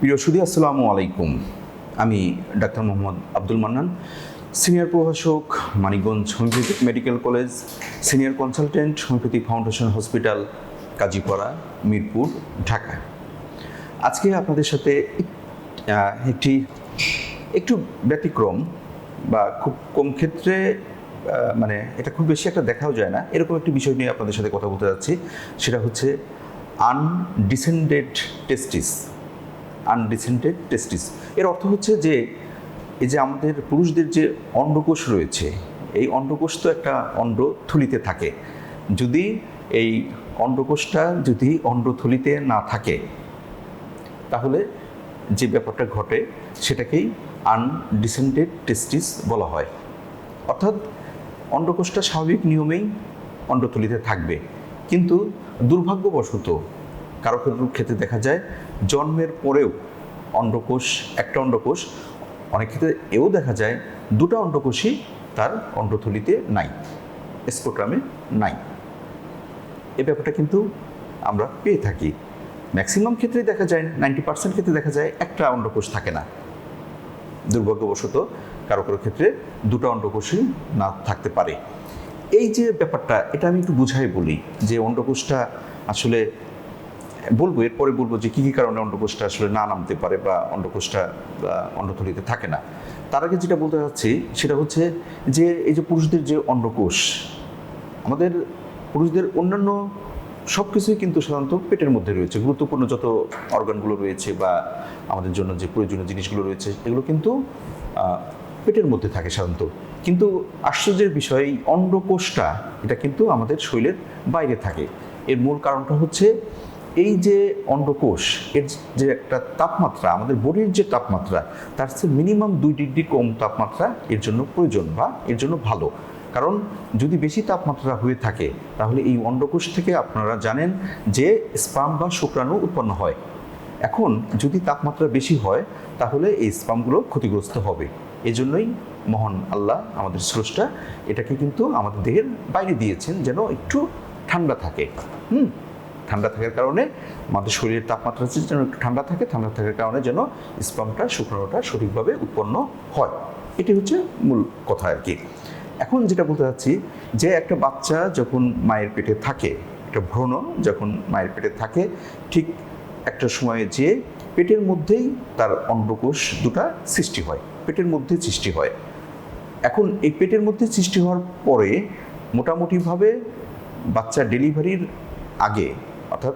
প্রিয় সুদী আসসালামু আলাইকুম। আমি ডাক্তার মোহাম্মদ আব্দুল মান্নান, সিনিয়র প্রভাষক, Manikganj homeopathic medical college senior consultant homeopathic foundation hospital Kazipara, Mirpur, Dhaka. আজকে আপনাদের সাথে একটি, একটু ব্যতিক্রম বা খুব কম ক্ষেত্রে মানে এটা খুব বেশি একটা দেখাও যায় না। এরকম একটি বিষয় নিয়ে আপনাদের সাথে কথা বলতে যাচ্ছি। সেটা হচ্ছে আনডিসেন্ডেড টেস্টিস। আনডিসেন্ডেড টেস্টিস এর অর্থ হচ্ছে যে, এই যে আমাদের পুরুষদের যে অন্ডকোষ রয়েছে, এই অন্ডকোষ তো একটা অন্ড অন্ডথলিতে থাকে। যদি এই অন্ডকোষটা যদি অন্ডথলিতে না থাকে, তাহলে যে ব্যাপারটা ঘটে, সেটাকেই আনডিসেন্টেড টেস্টিস বলা হয়। অর্থাৎ অন্ডকোষটা স্বাভাবিক নিয়মেই অন্ডথলিতে থাকবে। কিন্তু দুর্ভাগ্যবশত কারও কারও ক্ষেত্রে দেখা যায়। জন্মের পরেও অন্ডকোষ, একটা অন্ডকোষ, অনেক ক্ষেত্রে এও দেখা যায়, দুটো অন্ডকোষই তার অন্ডথলিতে নাই, স্পোট্রামে নাই। এ ব্যাপারটা কিন্তু আমরা পেয়ে থাকি। ম্যাক্সিমাম ক্ষেত্রেই দেখা যায়, নাইনটি পার্সেন্ট ক্ষেত্রে দেখা যায় একটা অন্ডকোষ থাকে না। দুর্ভাগ্যবশত কারও কারও ক্ষেত্রে দুটো অন্ডকোষই না থাকতে পারে। এই যে ব্যাপারটা, এটা আমি একটু বুঝাই বলি যে অন্ডকোষটা আসলে বলব, এরপরে বলব যে কী কী কারণে অন্ডকোষটা আসলে না নামতে পারে বা অন্ডকোষটা অন্ডথলিতে থাকে না। তার আগে যেটা বলতে চাচ্ছি সেটা হচ্ছে যে এই যে পুরুষদের যে অন্ডকোষ, আমাদের পুরুষদের অন্যান্য সব কিছুই কিন্তু সাধারণত পেটের মধ্যে রয়েছে। গুরুত্বপূর্ণ যত অর্গানগুলো রয়েছে বা আমাদের জন্য যে প্রয়োজনীয় জিনিসগুলো রয়েছে, এগুলো কিন্তু পেটের মধ্যে থাকে সাধারণত। কিন্তু আশ্চর্যের বিষয়, এই অন্ডকোষটা, এটা কিন্তু আমাদের শরীরের বাইরে থাকে। এর মূল কারণটা হচ্ছে এই যে অন্ডকোষ, এর যে একটা তাপমাত্রা, আমাদের বডির যে তাপমাত্রা, তার চেয়ে মিনিমাম দুই ডিগ্রি কম তাপমাত্রা এর জন্য প্রয়োজন বা এর জন্য ভালো। কারণ যদি বেশি তাপমাত্রা হয়ে থাকে, তাহলে এই অন্ডকোষ থেকে আপনারা জানেন যে স্পাম বা শুক্রাণু উৎপন্ন হয়। এখন যদি তাপমাত্রা বেশি হয়, তাহলে এই স্পামগুলো ক্ষতিগ্রস্ত হবে। এই জন্যই মহান আল্লাহ আমাদের স্রষ্টা এটাকে কিন্তু আমাদের দেহের বাইরে দিয়েছেন যেন একটু ঠান্ডা থাকে। হুম? ঠান্ডা থাকার কারণে আমাদের শরীরের তাপমাত্রা যেন একটু ঠান্ডা থাকে, ঠান্ডা থাকার কারণে যেন স্পামটা শুকনোটা সঠিকভাবে উৎপন্ন হয়। এটি হচ্ছে মূল কথা আর কি এখন যেটা বলতে চাচ্ছি, যে একটা বাচ্চা যখন মায়ের পেটে থাকে, একটা ভ্রণ যখন মায়ের পেটে থাকে, ঠিক একটা সময়ে যে পেটের মধ্যেই তার অন্ডকোষ দুটা সৃষ্টি হয়, পেটের মধ্যে সৃষ্টি হয়। এখন এই পেটের মধ্যে সৃষ্টি হওয়ার পরে মোটামুটিভাবে বাচ্চা ডেলিভারির আগে অর্থাৎ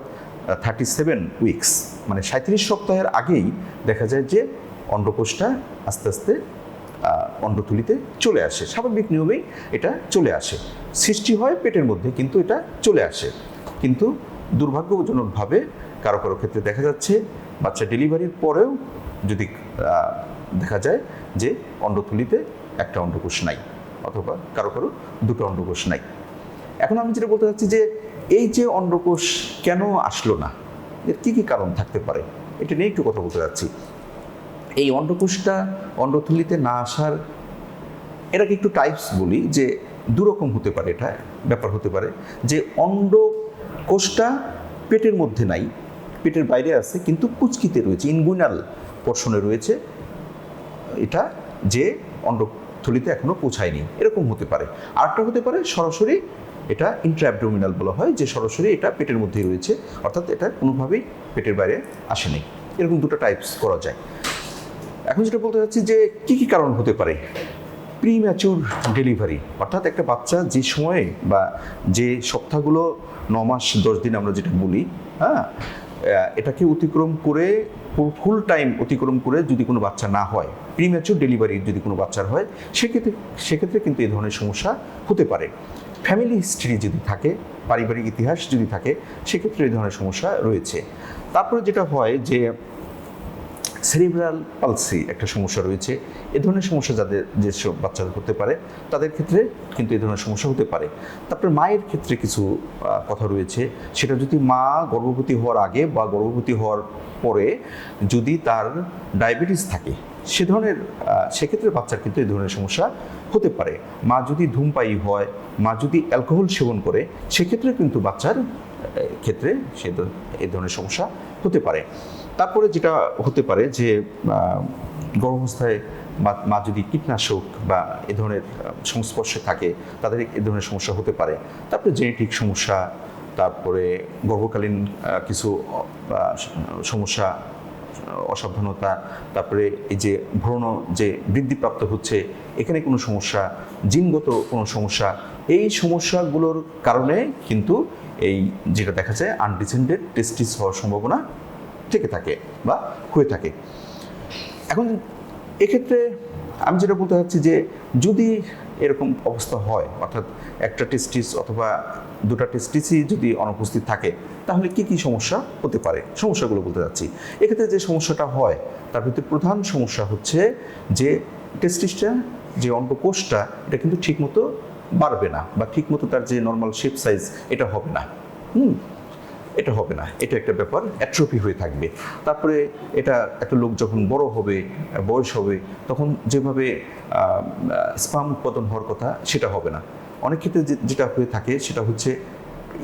থার্টি সেভেন উইকস মানে সাঁত্রিশ সপ্তাহের আগেই দেখা যায় যে অন্ডকোষটা আস্তে আস্তে আহ, অন্ডথলিতে চলে আসে। স্বাভাবিক নিয়মেই এটা চলে আসে। সৃষ্টি হয় পেটের মধ্যে কিন্তু এটা চলে আসে। কিন্তু দুর্ভাগ্যজনকভাবে কারও কারও ক্ষেত্রে দেখা যাচ্ছে বাচ্চা ডেলিভারির পরেও যদি দেখা যায় যে অন্ডথলিতে একটা অন্ডকোষ নাই অথবা কারও কারও দুটো অন্ডকোষ নাই। এখন আমি যেটা বলতে চাচ্ছি যে এই যে অন্ডকোষ কেন আসলো না? এর কী কী কারণ থাকতে পারে? এটা নিয়ে একটু কথা বলতে যাচ্ছি। এই অন্ডকোষটা অন্ডথলিতে না আসার, এটাকে একটু টাইপস বলি যে দুরকম হতে পারে এটা, ব্যাপার হতে পারে যে অন্ডকোষটা পেটের মধ্যে নাই, পেটের বাইরে আছে কিন্তু কুচকিতে রয়েছে ইনগুইনাল পোর্শনে রয়েছে এটা যে অন্ডথলিতে এখনও পৌঁছায়নি। এরকম হতে পারে। আরেকটা হতে পারে সরাসরি এটা ইন্ট্রাঅ্যাবডোমিনাল বলা হয়, যে সরাসরি এটা পেটের মধ্যেই রয়েছে। অর্থাৎ এটা কোনোভাবেই পেটের বাইরে আসেনি এরকম দুটো টাইপস করা যায়। এখন যেটা বলতে চাচ্ছি যে কি কি কারণ হতে পারে? প্রি ম্যাচুর ডেলিভারি অর্থাৎ একটা বাচ্চা যে সময়ে বা যে সপ্তাহগুলো ন মাস, দশ দিন আমরা যেটা বলি হ্যাঁ এটাকে অতিক্রম করে ফুল টাইম অতিক্রম করে যদি কোনো বাচ্চা না হয় প্রি ম্যাচুর ডেলিভারি যদি কোনো বাচ্চার হয়, সেক্ষেত্রে সেক্ষেত্রে কিন্তু এই ধরনের সমস্যা হতে পারে। ফ্যামিলি হিস্ট্রি যদি থাকে, পারিবারিক ইতিহাস যদি থাকে, সেক্ষেত্রে এই ধরনের সমস্যা রয়েছে। তারপরে যেটা হয় যে সেরিব্রাল পালসি একটা সমস্যা রয়েছে। এ ধরনের সমস্যা যাদের যেসব বাচ্চাদের হতে পারে, তাদের ক্ষেত্রে কিন্তু এই ধরনের সমস্যা হতে পারে। তারপরে মায়ের ক্ষেত্রে কিছু কথা রয়েছে। সেটা যদি মা গর্ভবতী হওয়ার আগে বা গর্ভবতী হওয়ার পরে যদি তার ডায়াবেটিস থাকে সে ধরনের সেক্ষেত্রে বাচ্চার কিন্তু এই ধরনের সমস্যা হতে পারে। মা যদি ধূমপায়ী হয়, মা যদি অ্যালকোহল সেবন করে, সেক্ষেত্রে কিন্তু বাচ্চার ক্ষেত্রে সে এই ধরনের সমস্যা হতে পারে। তারপরে যেটা হতে পারে যে গর্ভাবস্থায় মা যদি কীটনাশক বা এ ধরনের সংস্পর্শে থাকে, তাদের এ ধরনের সমস্যা হতে পারে। তারপরে জেনেটিক সমস্যা, তারপরে গর্ভকালীন কিছু সমস্যা অসাবধানতা, তারপরে এই যে ভ্রণ যে বৃদ্ধিপ্রাপ্ত হচ্ছে, এখানে কোনো সমস্যা, জিনগত কোনো সমস্যা, এই সমস্যাগুলোর কারণে কিন্তু এই যেটা দেখা যায় আনডিসেন্ডেড টেস্টিস হওয়ার সম্ভাবনা থেকে থাকে বা হয়ে থাকে। এখন এক্ষেত্রে আমি যেটা বলতে চাচ্ছি যে যদি এরকম অবস্থা হয়। অর্থাৎ একটা টেস্টিস অথবা দুটা টেস্টিসই যদি অনুপস্থিত থাকে, তাহলে কি কি সমস্যা হতে পারে? সমস্যাগুলো বলতে যাচ্ছি। এক্ষেত্রে যে সমস্যাটা হয়, তার ভিতরে প্রধান সমস্যা হচ্ছে যে টেস্টিসটা যে অন্ডকোষটা এটা কিন্তু ঠিকমতো বাড়বে না বা ঠিকমতো তার যে নর্মাল শেপ সাইজ এটা হবে না। হুম? এটা হবে না, এটা একটা ব্যাপার অ্যাট্রোফি হয়ে থাকবে। তারপরে এটা একটা লোক যখন বড় হবে, বয়স হবে, তখন যেভাবে স্পাম উৎপাদন হওয়ার কথা সেটা হবে না। অনেক ক্ষেত্রে যেটা হয়ে থাকে সেটা হচ্ছে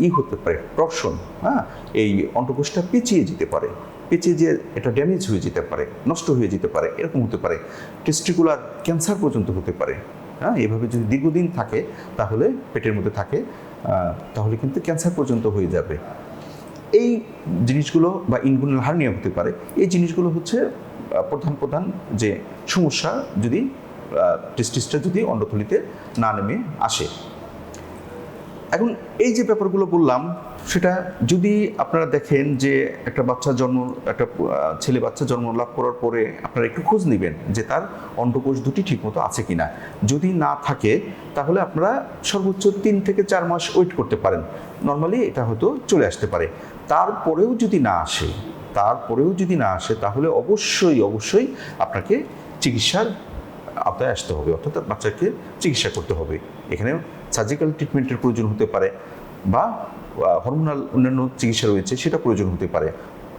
ই হতে পারে টর্শন হ্যাঁ? এই অন্ডকোষটা পেঁচিয়ে যেতে পারে, পেঁচিয়ে যে এটা ড্যামেজ হয়ে যেতে পারে, নষ্ট হয়ে যেতে পারে, এরকম হতে পারে। টেস্টিকুলার ক্যান্সার পর্যন্ত হতে পারে হ্যাঁ? এভাবে যদি দীর্ঘদিন থাকে, তাহলে পেটের মধ্যে থাকে তাহলে কিন্তু ক্যান্সার পর্যন্ত হয়ে যাবে। এই জিনিসগুলো বা ইনগুনাল হার্নিয়া হতে পারে। এই জিনিসগুলো হচ্ছে প্রধান প্রধান যে সমস্যা যদি টেস্টিসটা যদি অন্ডথলিতে না নেমে আসে। এখন এই যে ব্যাপারগুলো বললাম, সেটা যদি আপনারা দেখেন যে একটা বাচ্চা জন্ম, একটা ছেলে বাচ্চা জন্ম লাভ করার পরে আপনারা একটু খোঁজ নেবেন যে তার অন্ডকোষ দুটি ঠিকমতো আছে কি না যদি না থাকে, তাহলে আপনারা সর্বোচ্চ তিন থেকে চার মাস ওয়েট করতে পারেন। নর্মালি এটা হয়তো চলে আসতে পারে। তারপরেও যদি না আসে, তারপরেও যদি না আসে, তাহলে অবশ্যই অবশ্যই আপনাকে চিকিৎসার আওতায় আসতে হবে। অর্থাৎ বাচ্চাকে চিকিৎসা করতে হবে। এখানে সার্জিক্যাল ট্রিটমেন্টের প্রয়োজন হতে পারে বা হরমোনাল অন্যান্য চিকিৎসা রয়েছে, সেটা প্রয়োজন হতে পারে।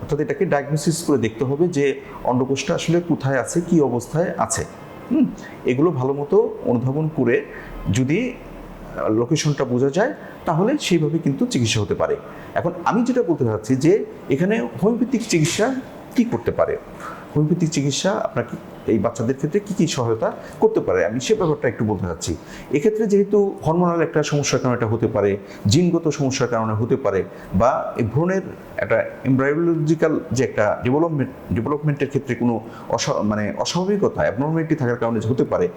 অর্থাৎ এটাকে ডায়াগনোসিস করে দেখতে হবে যে অন্ডকোষটা আসলে কোথায় আছে, কি অবস্থায় আছে। হুম? এগুলো ভালো মতো অনুধাবন করে যদি লোকেশনটা বোঝা যায়, তাহলে সেইভাবে কিন্তু চিকিৎসা হতে পারে। এখন আমি যেটা বলতে চাচ্ছি যে, এখানে হোমিওপ্যাথিক চিকিৎসা কি করতে পারে? হোমিওপ্যাথিক চিকিৎসা আপনাকে এই বাচ্চাদের ক্ষেত্রে কি কি সহায়তা করতে পারে? আমি সে ব্যাপারটা একটু বলতে চাচ্ছি। এক্ষেত্রে যেহেতু হরমোনাল একটা সমস্যার কারণে এটা হতে পারে, জিনগত সমস্যার কারণে হতে পারে, বা এই ভ্রূণের একটা এমব্রায়োলজিক্যাল যে একটা ডেভেলপমেন্ট ডেভেলপমেন্টের ক্ষেত্রে কোনো অস মানে অস্বাভাবিকতা অ্যাবনর্মালিটি থাকার কারণে হতে পারে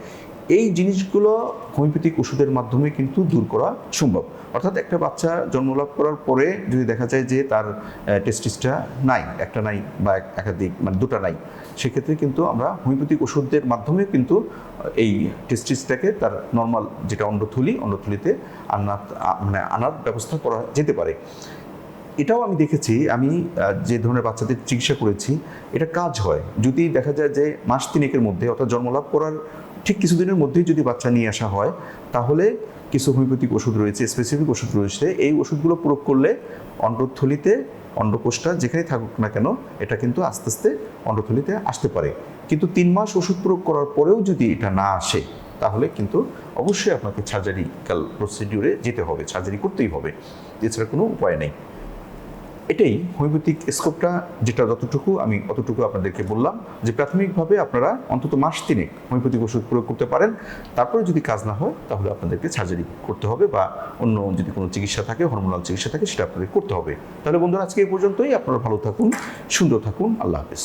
এই জিনিসগুলো হোমিওপ্যাথিক ওষুধের মাধ্যমে কিন্তু দূর করা সম্ভব। অর্থাৎ একটা বাচ্চা জন্মলাভ করার পরে যদি দেখা যায় যে তার টেস্টিসটা নাই, একটা নাই বা এক- একাধিক মানে দুটা নাই, সেক্ষেত্রে কিন্তু আমরা হোমিওপ্যাথিক ওষুধের মাধ্যমে কিন্তু এই টেস্টিসটাকে তার নর্মাল যেটা অন্ডথলি, অন্ডথলিতে আনা মানে আনার ব্যবস্থা করা যেতে পারে। এটাও আমি দেখেছি, আমি যে ধরনের বাচ্চাদের চিকিৎসা করেছি, এটা কাজ হয়। যদি দেখা যায় যে মাস তিনেকের মধ্যে অর্থাৎ জন্মলাভ করার ঠিক কিছুদিনের মধ্যেই যদি বাচ্চা নিয়ে আসা হয়, তাহলে কিছু হোমিওপ্যাথিক ওষুধ রয়েছে স্পেসিফিক ওষুধ রয়েছে। এই ওষুধগুলো প্রয়োগ করলে অন্ডথলিতে অন্ডকোষটা যেখানেই থাকুক না কেন, এটা কিন্তু আস্তে আস্তে অন্ডথলিতে আসতে পারে। কিন্তু তিন মাস ওষুধ প্রয়োগ করার পরেও যদি এটা না আসে, তাহলে কিন্তু অবশ্যই আপনাকে সার্জারিক্যাল প্রসিডিউরে যেতে হবে সার্জারি করতেই হবে। এছাড়া কোনো উপায় নেই। এটাই হোমিওপ্যাথিক স্কোপটা যেটা যতটুকু আমি অতটুকু আপনাদেরকে বললাম যে প্রাথমিকভাবে আপনারা অন্তত মাস তিনেক হোমিওপ্যাথিক ওষুধ প্রয়োগ করতে পারেন। তারপরে যদি কাজ না হয়, তাহলে আপনাদেরকে সার্জারি করতে হবে বা অন্য যদি কোনো চিকিৎসা থাকে হরমোনাল চিকিৎসা থাকে, সেটা আপনাদের করতে হবে। তাহলে বন্ধুরা, আজকে এই পর্যন্তই। আপনারা ভালো থাকুন, সুন্দর থাকুন। আল্লাহ হাফেজ।